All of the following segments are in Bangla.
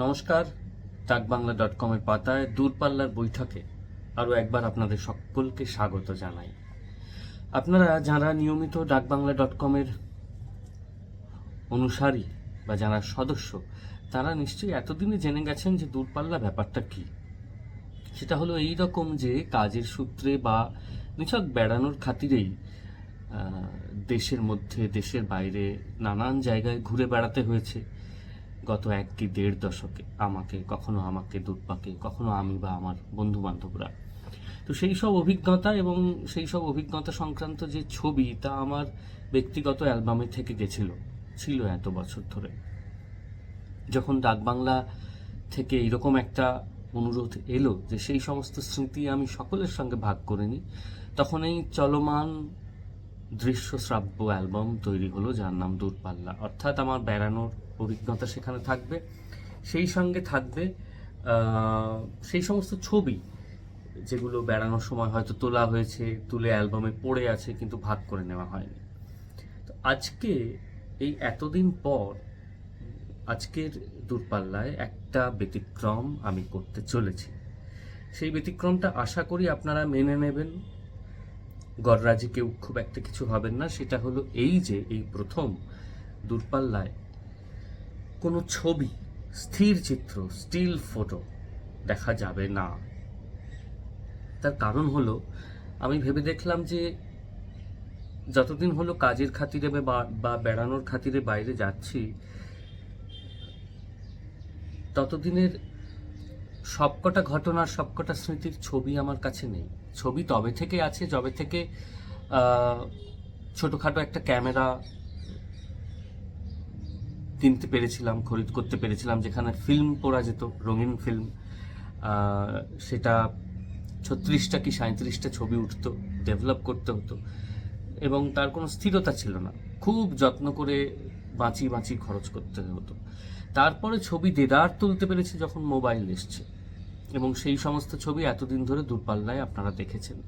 নমস্কার ডাকবাংলা ডট কমের পাতায় দূরপাল্লার বৈঠকে আরও একবার আপনাদের সকলকে স্বাগত জানাই। আপনারা যারা নিয়মিত ডাকবাংলা ডট কমের অনুসারী বা যারা সদস্য, তারা নিশ্চয়ই এতদিনে জেনে গেছেন যে দূরপাল্লা ব্যাপারটা কী। সেটা হলো এই রকম যে কাজের সূত্রে বা নিছক বেড়ানোর খাতিরেই দেশের মধ্যে, দেশের বাইরে নানান জায়গায় ঘুরে বেড়াতে হয়েছে। গত এক কি দেড় দশকে আমাকে, কখনো আমাকে দুর্পাকে কখনো আমি বা আমার বন্ধু বান্ধবরা তো সেই সব অভিজ্ঞতা এবং সেই সব অভিজ্ঞতা সংক্রান্ত যে ছবি, তা আমার ব্যক্তিগত অ্যালবামে থেকে গেছিল, ছিল এত বছর ধরে। যখন ডাকবাংলা থেকে এরকম একটা অনুরোধ এলো যে সেই সমস্ত স্মৃতি আমি সকলের সঙ্গে ভাগ করে নিই, তখন এই চলমান দৃশ্য শ্রাব্য অ্যালবাম তৈরি হলো, যার নাম দূরপাল্লা অর্থাৎ আমার বেড়ানোর অভিজ্ঞতা সেখানে থাকবে। সেই সঙ্গে থাকবে সেই সমস্ত ছবি যেগুলো বেড়ানোর সময় হয়তো তোলা হয়েছে, তুলে অ্যালবামে পড়ে আছে, কিন্তু ভাগ করে নেওয়া হয়নি। তো আজকে, এই এতদিন পর, আজকের দূরপাল্লায় একটা ব্যতিক্রম আমি করতে চলেছি। সেই ব্যতিক্রমটা আশা করি আপনারা মেনে নেবেন। গররাজি কেউ খুব একটা কিছু হবেন না। সেটা হলো এই যে, এই প্রথম দূরপাল্লায় কোনো ছবি, স্থির চিত্র স্টিল ফটো দেখা যাবে না। তার কারণ হলো, আমি ভেবে দেখলাম যে যতদিন হলো কাজের খাতিরে বা বেড়ানোর খাতিরে বাইরে যাচ্ছি, ততদিনের সবকটা ঘটনার সবকটা স্মৃতির ছবি আমার কাছে নেই। ছবি তবে থেকে আছে, যবে থেকে ছোটোখাটো একটা ক্যামেরা কিনতে পেরেছিলাম, খরিদ করতে পেরেছিলাম, যেখানে ফিল্ম করা যেত, রঙিন ফিল্ম সেটা ছত্রিশটা কি সাঁত্রিশটা ছবি উঠতো ডেভেলপ করতে হতো, এবং তার কোনো স্থিরতা ছিল না। খুব যত্ন করে বাঁচি বাঁচি খরচ করতে হতো। তারপরে ছবি দেদার তুলতে পেরেছি যখন মোবাইল এসছে। এবং সেই সমস্ত ছবি এতদিন ধরে দূরপাল্লায় আপনারা দেখেছেন।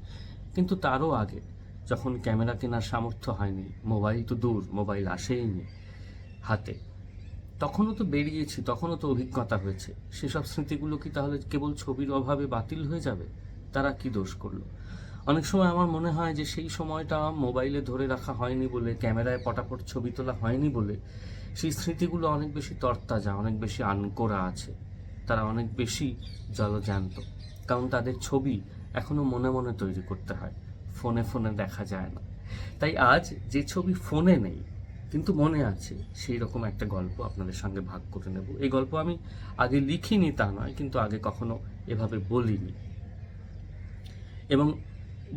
কিন্তু তারও আগে, যখন ক্যামেরা কেনার সামর্থ্য হয়নি, মোবাইল তো দূর, মোবাইল আসেইনি হাতে, তখনও তো বেরিয়েছি, তখনও তো অভিজ্ঞতা হয়েছে। সেসব স্মৃতিগুলো কি তাহলে কেবল ছবির অভাবে বাতিল হয়ে যাবে? তারা কি দোষ করল? অনেক সময় আমার মনে হয় যে সেই সময়টা মোবাইলে ধরে রাখা হয়নি বলে, ক্যামেরায় পটাপট ছবি তোলা হয়নি বলে, সেই স্মৃতিগুলো অনেক বেশি তরতাজা, অনেক বেশি আনকোরা আছে। তারা অনেক বেশি জলজ্যান্ত, কারণ তাদের ছবি এখনও মনে মনে তৈরি করতে হয়, ফোনে ফোনে দেখা যায় না। তাই আজ যে ছবি ফোনে নেই, কিন্তু মনে আছে, সেই রকম একটা গল্প আপনাদের সঙ্গে ভাগ করে নেব। এই গল্প আমি আগে লিখিনি তা নয়, কিন্তু আগে কখনো এভাবে বলিনি। এবং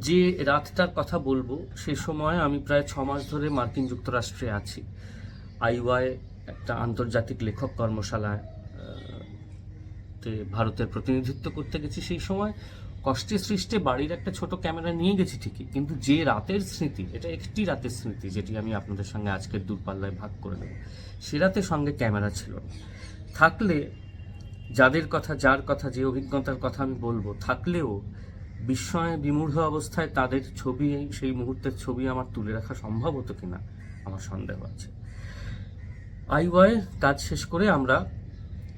যে রাতটার কথা বলব, সে সময় আমি প্রায় ছ মাস ধরে মার্কিন যুক্তরাষ্ট্রে আছি। আইওয়াই একটা আন্তর্জাতিক লেখক কর্মশালায় আহ, তে ভারতের প্রতিনিধিত্ব করতে গেছি সেই সময়। কষ্টে সৃষ্টে বাড়ির একটা ছোট ক্যামেরা নিয়ে গেছি ঠিকই কিন্তু যে রাতের স্মৃতি এটা একটি রাতের স্মৃতি যেটি আমি আপনাদের সঙ্গে আজকের দূরপাল্লায় ভাগ করে নেব। সে রাতে সঙ্গে ক্যামেরা ছিল থাকলে যাদের কথা যার কথা যে অভিজ্ঞতার কথা আমি বলব থাকলেও বিস্ময়ে বিমূঢ় অবস্থায় তাদের ছবি সেই মুহূর্তের ছবি আমার তুলে রাখা সম্ভব হতো কিনা আমার সন্দেহ আছে। আইওয়াই কাজ শেষ করে আমরা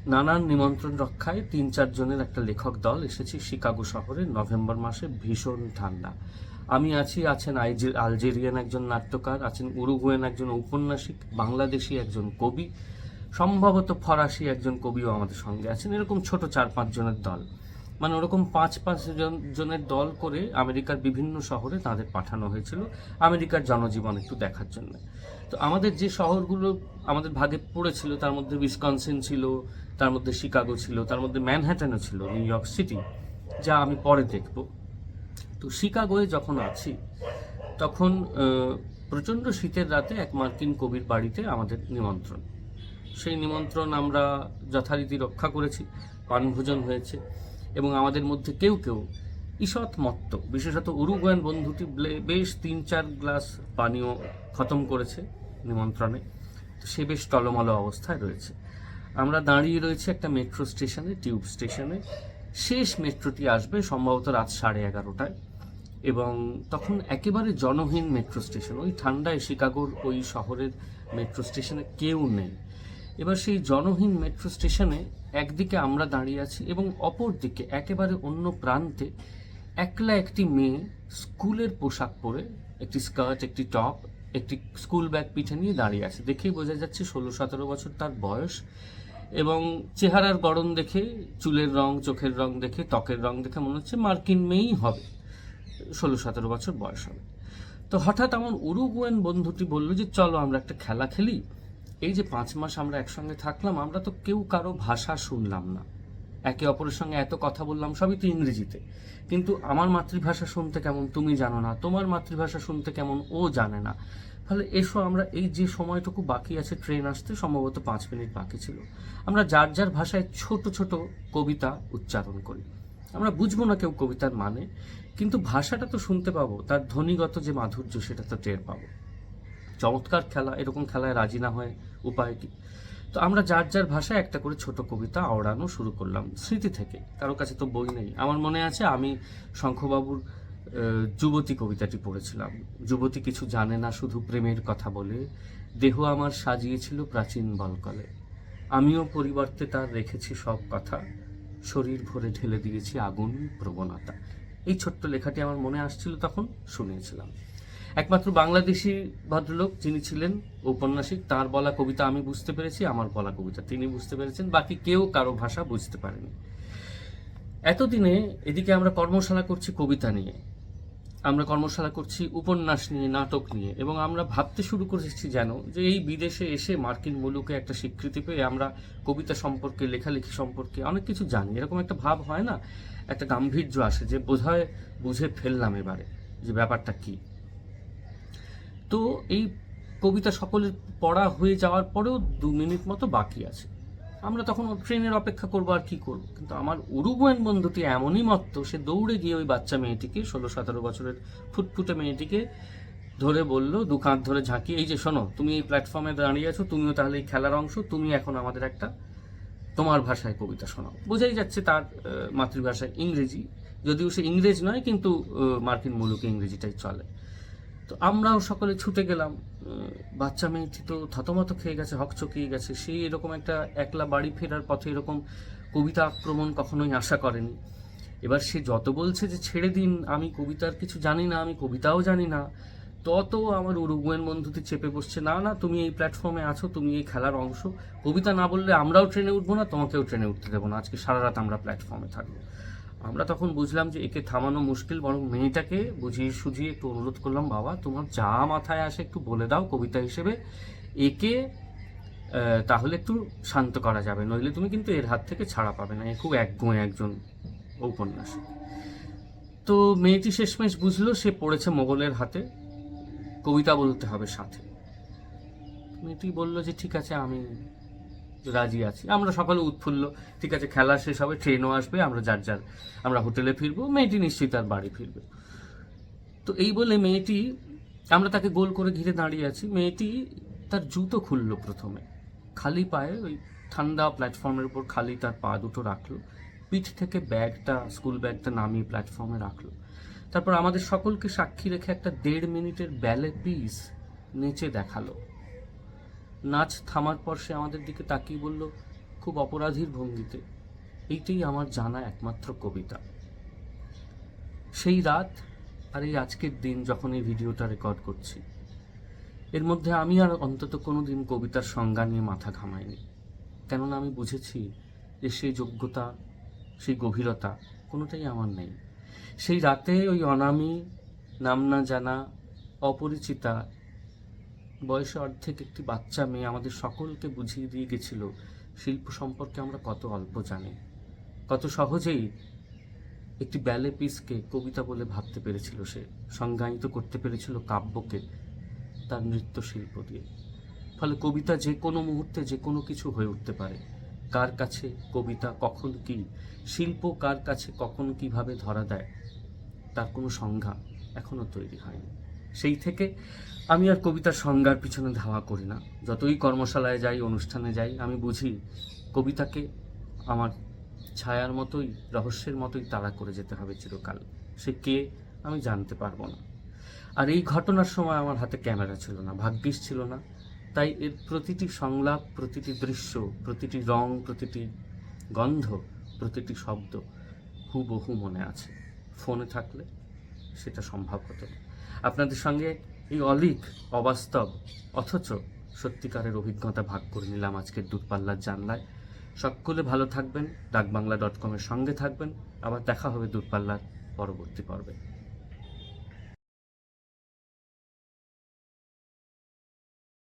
নানান নিমন্ত্রণ রক্ষায় তিন চারজনের একটা লেখক দল এসেছি শিকাগো শহরে নভেম্বর মাসে ভীষণ ঠান্ডা। আমি আছি, আছেন আলজেরিয়ান একজন নাট্যকার, আছেন উরুগুয়েন একজন ঔপন্যাসিক, বাংলাদেশি একজন কবি, সম্ভবত ফরাসি একজন কবিও আমাদের সঙ্গে আছেন। এরকম ছোট চার পাঁচ জনের দল। মানে ওরকম পাঁচ পাঁচ জন, জনের দল করে আমেরিকার বিভিন্ন শহরে তাদের পাঠানো হয়েছিল আমেরিকার জনজীবন একটু দেখার জন্য। তো আমাদের যে শহরগুলো আমাদের ভাগে পড়েছিল, তার মধ্যে উইসকনসিন ছিল তার মধ্যে শিকাগো ছিল, তার মধ্যে ম্যানহ্যাটেনও ছিল, নিউ ইয়র্ক সিটি, যা আমি পরে দেখব। তো শিকাগোয় যখন আছি, তখন প্রচণ্ড শীতের রাতে এক মার্কিন কবির বাড়িতে আমাদের নিমন্ত্রণ। সেই নিমন্ত্রণ আমরা যথারীতি রক্ষা করেছি, পানভোজন হয়েছে এবং আমাদের মধ্যে কেউ কেউ ঈষৎ মত্ত, বিশেষত উরুগুয়ান বন্ধুটি বেশ তিন চার গ্লাস পানীয় খতম করেছে নিমন্ত্রণে। সে বেশ টলমল অবস্থায় রয়েছে। আমরা দাঁড়িয়ে রয়েছে একটা মেট্রো স্টেশনে টিউব স্টেশনে শেষ মেট্রোটি আসবে সম্ভবত রাত সাড়ে এগারোটায়। এবং তখন একেবারে জনহীন মেট্রো স্টেশন ওই ঠান্ডায় শিকাগোর ওই শহরের মেট্রো স্টেশনে কেউ নেই। এবার সেই জনহীন মেট্রো স্টেশনে একদিকে আমরা দাঁড়িয়ে আছি এবং অপর দিকে একেবারে অন্য প্রান্তে একলা একটি মেয়ে স্কুলের পোশাক পরে, একটি স্কার্ট একটি টপ একটি স্কুল ব্যাগ পিঠে নিয়ে দাঁড়িয়ে আছে। দেখেই বোঝা যাচ্ছে ষোলো সতেরো বছর তার বয়স। এবং চেহারার গরম দেখে, চুলের রং, চোখের রং দেখে, ত্বকের রং দেখে মনে হচ্ছে মার্কিন মেয়েই হবে। ষোলো সতেরো বছর বয়স হবে। তো হঠাৎ আমার উরুগুয়েন বন্ধুটি বলল যে, চলো আমরা একটা খেলা খেলি। এই যে পাঁচ মাস আমরা একসঙ্গে থাকলাম, আমরা তো কেউ কারও ভাষা শুনলাম না। একে অপরের সঙ্গে এত কথা বললাম, সবই তো ইংরেজিতে। কিন্তু আমার মাতৃভাষা শুনতে কেমন, তুমি জানো না। তোমার মাতৃভাষা শুনতে কেমন, ও জানে না। ফলে এসো আমরা এই যে সময়টুকু বাকি আছে, ট্রেন আসতে সম্ভবত পাঁচ মিনিট বাকি ছিল। আমরা যার যার ভাষায় ছোট ছোট কবিতা উচ্চারণ করি। আমরা বুঝব না কেউ কবিতার মানে কিন্তু ভাষাটা তো শুনতে পাবো, তার ধ্বনিগত যে মাধুর্য, সেটা তো টের পাবো। চমৎকার খেলা, এরকম খেলায় রাজি না হয়, উপায় কি? তো আমরা যার যার ভাষায় একটা করে ছোট কবিতা আওড়ানো শুরু করলাম, স্মৃতি থেকে। কারও কাছে তো বই নেই। আমার মনে আছে আমি শঙ্খবাবুর যুবতী কবিতাটি পড়েছিলাম। যুবতী কিছু জানে না, শুধু প্রেমের কথা বলে। দেহ আমার সাজিয়েছিল প্রাচীন বলকলে। আমিও পরিবর্তে তার রেখেছি সব কথা। শরীর ভরে ঢেলে দিয়েছি আগুন প্রবণতা। এই ছোট্ট লেখাটি আমার মনে আসছিল তখন, শুনিয়েছিলাম। একমাত্র বাংলাদেশি ভদ্রলোক যিনি ছিলেন ঔপন্যাসিক, তার বলা কবিতা আমি বুঝতে পেরেছি, আমার বলা কবিতা তিনি বুঝতে পেরেছেন, বাকি কেউ কারও ভাষা বুঝতে পারেনি। এতদিনে এদিকে আমরা কর্মশালা করছি কবিতা নিয়ে, আমরা কর্মশালা করছি উপন্যাস নিয়ে, নাটক নিয়ে, এবং আমরা ভাবতে শুরু করেছি যেন যে এই বিদেশে এসে মার্কিন মুলুকে একটা স্বীকৃতি পেয়ে আমরা কবিতা সম্পর্কে, লেখালেখি সম্পর্কে অনেক কিছু জানি। এরকম একটা ভাব হয় না, একটা গাম্ভীর্য আসে যে বোধহয় বুঝে ফেললাম এবারে যে ব্যাপারটা কী। তো এই কবিতা সকলের পড়া হয়ে যাওয়ার পরেও দু মিনিট মতো বাকি আছে। আমরা তখন ট্রেনের অপেক্ষা করব আর কি করব। কিন্তু আমার উরুগুয়েন বন্ধুটি এমনই মত্ত, সে দৌড়ে গিয়ে ওই বাচ্চা মেয়েটিকে, ষোলো সতেরো বছরের ফুটফুটে মেয়েটিকে ধরে বলল, দু কাঁধ ধরে ঝাঁকিয়ে, এই যে শোনো, তুমি এই প্ল্যাটফর্মে দাঁড়িয়ে আছো, তুমিও তাহলে এই খেলার অংশ, তুমি এখন আমাদের একটা তোমার ভাষায় কবিতা শোনাও। বোঝাই যাচ্ছে তার মাতৃভাষায় ইংরেজি, যদিও সে ইংরেজ নয়, কিন্তু মার্কিন মুলুকে ইংরেজিটাই চলে। তো আমরাও সকলে ছুটে গেলাম। বাচ্চা মেয়েটি তো থতমত খেয়ে গেছে হকচকিয়ে গেছে। সে এরকম একটা একলা বাড়ি ফেরার পথে এরকম কবিতা আক্রমণ কখনোই আশা করেনি। এবার সে যত বলছে যে, ছেড়ে দিন, আমি কবিতার কিছু জানি না, আমি কবিতাও জানি না। তত আমার উরুগুয়েন বন্ধুতে চেপে বসছে, না না, তুমি এই প্ল্যাটফর্মে আছো, তুমি এই খেলার অংশ। কবিতা না বললে আমরাও ট্রেনে উঠবো না, তোমাকেও ট্রেনে উঠতে দেবো না। আজকে সারা রাত আমরা প্ল্যাটফর্মে থাকব। আমরা তখন বুঝলাম যে একে থামানো মুশকিল, বরং মেয়েটাকে বুঝিয়ে সুঝিয়ে একটু অনুরোধ করলাম, বাবা, তোমার যা মাথায় আসে একটু বলে দাও কবিতা হিসেবে। একে তাহলে একটু শান্ত করা যাবে, নইলে তুমি কিন্তু এর হাত থেকে ছাড়া পাবে না। এ খুব একগুঁয়ে একজন উপন্যাস। তো মেয়েটি শেষমেশ বুঝলো, সে পড়েছে মোগলের হাতে। কবিতা বলতে হবে সাথে। মেয়েটি বলল যে, ঠিক আছে, আমি রাজি আছি। আমরা সকালে উৎফুল্ল। ঠিক আছে, খেলা শেষ হবে ট্রেনও আসবে, আমরা যার যার, আমরা হোটেলে ফিরবো, মেয়েটি নিশ্চয়ই তার বাড়ি ফিরবে। তো এই বলে মেয়েটি, আমরা তাকে গোল করে ঘিরে দাঁড়িয়ে আছি। মেয়েটি তার জুতো খুললো প্রথমে। খালি পায়ে ওই ঠান্ডা প্ল্যাটফর্মের উপর খালি তার পা দুটো রাখল। পিঠ থেকে ব্যাগটা স্কুল ব্যাগটা নামিয়ে প্ল্যাটফর্মে রাখল। তারপর আমাদের সকলকে সাক্ষী রেখে একটা দেড় মিনিটের ব্যালে পিস নেচে দেখাল। নাচ থামার পর সে আমাদের দিকে তাকিয়ে বলল, খুব অপরাধীর ভঙ্গিতে। এইটাই আমার জানা একমাত্র কবিতা। সেই রাত আর এই আজকের দিন যখন এই ভিডিওটা রেকর্ড করছি, এর মধ্যে আমি আর অন্তত কোনো দিন কবিতার সংজ্ঞা নিয়ে মাথা ঘামাইনি। কেননা আমি বুঝেছি যে সেই যোগ্যতা, সেই গভীরতা কোনোটাই আমার নেই। সেই রাতে ওই অনামি, নাম না জানা, অপরিচিতা বয়সে অর্ধেক একটি বাচ্চা মেয়ে আমাদের সকলকে বুঝিয়ে দিয়ে গেছিল, শিল্প সম্পর্কে আমরা কত অল্প জানি। কত সহজেই একটি ব্যালে পিসকে কবিতা বলে ভাবতে পেরেছিল সে, সংজ্ঞায়িত করতে পেরেছিল কাব্যকে, তার নৃত্য শিল্প দিয়ে। ফলে কবিতা যে কোনো মুহূর্তে যে কোনো কিছু হয়ে উঠতে পারে। কার কাছে কবিতা কখন কি, শিল্প কার কাছে কখন কীভাবে ধরা দেয়, তার কোনো সংজ্ঞা এখনও তৈরি হয়নি। সেই থেকে আমি আর কবিতার সংজ্ঞার পিছনে ধাওয়া করি না। যতই কর্মশালায় যাই, অনুষ্ঠানে যাই, আমি বুঝি কবিতাকে আমার ছায়ার মতোই, রহস্যের মতোই তাড়া করে যেতে হবে চিরকাল। সে কে আমি জানতে পারব না। আর এই ঘটনার সময় আমার হাতে ক্যামেরা ছিল না, ভাগ্যিস ছিল না। তাই এর প্রতিটি সংলাপ, প্রতিটি দৃশ্য, প্রতিটি রং, প্রতিটি গন্ধ, প্রতিটি শব্দ হুবহু মনে আছে। ফোনে থাকলে সেটা সম্ভব হতো। আপনাদের সঙ্গে এই অলিক, অবাস্তব, অথচ সত্যিকারের অভিজ্ঞতা ভাগ করে নিলাম আজকের দূরপাল্লার জানলায়। সকলে ভালো থাকবেন, ডাকবাংলা ডট কমের সঙ্গে থাকবেন। আবার দেখা হবে দূরপাল্লার পরবর্তী পর্বে।